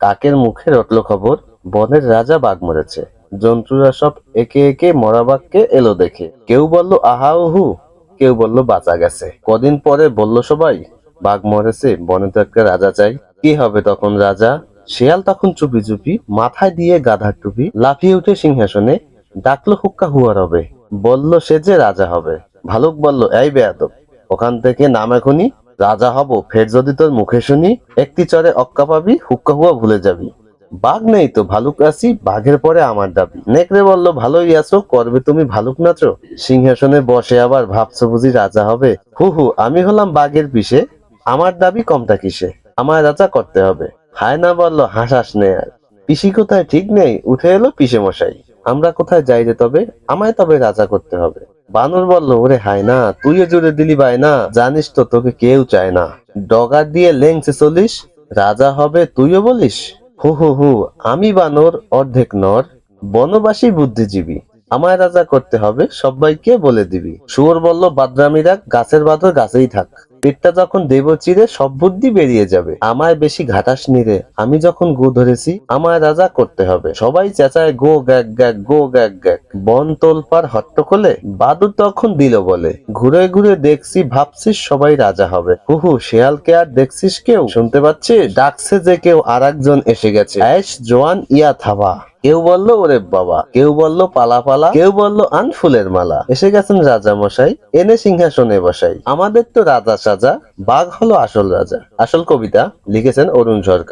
কাকের মুখে রটল খবর, বনের রাজা বাঘ মরেছে। জন্তুরা সব একে একে মরা বাঘকে এলো দেখে। কেউ বলল, আহা, উহু। কেউ বলল, বাঁচা গেছে। কদিন পরে বলল সবাই, বাঘ মরেছে, বনে তো একটা রাজা চাই। কি হবে তখন রাজা? শিয়াল তখন চুপি চুপি মাথায় দিয়ে গাধার টুপি লাফিয়ে উঠে সিংহাসনে ডাকলো, হুক্কা হুয়ার হবে বলল, সে যে রাজা হবে। ভালুক বলল, এই বেয়াদব, ওখান থেকে নাম এখনই রাজা হব, ফের যদি তোর মুখে শুনি, একটি চরে অক্কা পাবি, হুক্কা হুয়া ভুলে যাবি। বাঘ নেই তো ভালুক আছি বাঘের পরে আমার দাবি। নেকড়ে বলল, ভালোই আছো, করবে তুমি ভালুক নাচো? সিংহাসনে বসে আবার ভাবছ বুঝি রাজা হবে। হু হু, আমি হলাম বাঘের পিছে আমার দাবি কমটা কিসে? আমার রাজা করতে হবে। হায় না বলল, হাসাস নে আর। পিসি কোথায়? ঠিক নেই, উঠে এলো পিসে মশাই আমরা কোথায় যাই রে তবে? আমায় তবে রাজা করতে হবে। বানর বলল, ওরে হায় না, তুইও জুড়ে দিলি ভাই না, জানিস তো তোকে কেউ চায় না। ডগা দিয়ে লেংসে চলিস, রাজা হবে তুইও বলিস। হু হু হু, আমি বানর, অর্ধেক নর, বনবাসী বুদ্ধিজীবী। আমায় রাজা করতে হবে, সবাইকে বলে দিবি। শুয়োর বলল, বাদরামিরা, গাছের বাদর গাছেই থাক। পেটটা যখন দেব চিরে, সব বুদ্ধি বেরিয়ে যাবে। আমায় বেশি ঘাটাস নিরে আমি যখন গো ধরেছি, আমায় রাজা করতে হবে। সবাই চেঁচায়, গো গ্যাক গ্যাক, গো গ্যাক গ্যাক। বন তোলপার হট্টকলে বাদুর তখন দিল বলে। ঘুরে ঘুরে দেখছি, ভাবছিস সবাই রাজা হবে। হুহু, শেয়ালকে আর দেখছিস কেউ? শুনতে পাচ্ছিস? ডাকছে যে কেউ আর এসে গেছে। জোয়ান, ইয়া, থাবা। কেউ বলল, ওরে বাবা। কেউ বলল, পালা পালা। কেউ বলল, আন ফুলের মালা। এসে গেছেন রাজা মশাই এনে সিংহাসনে বসাই। আমাদের তো রাজা সাজা, বাঘ হলো আসল রাজা। আসল কবিতা লিখেছেন অরুণ সরকার।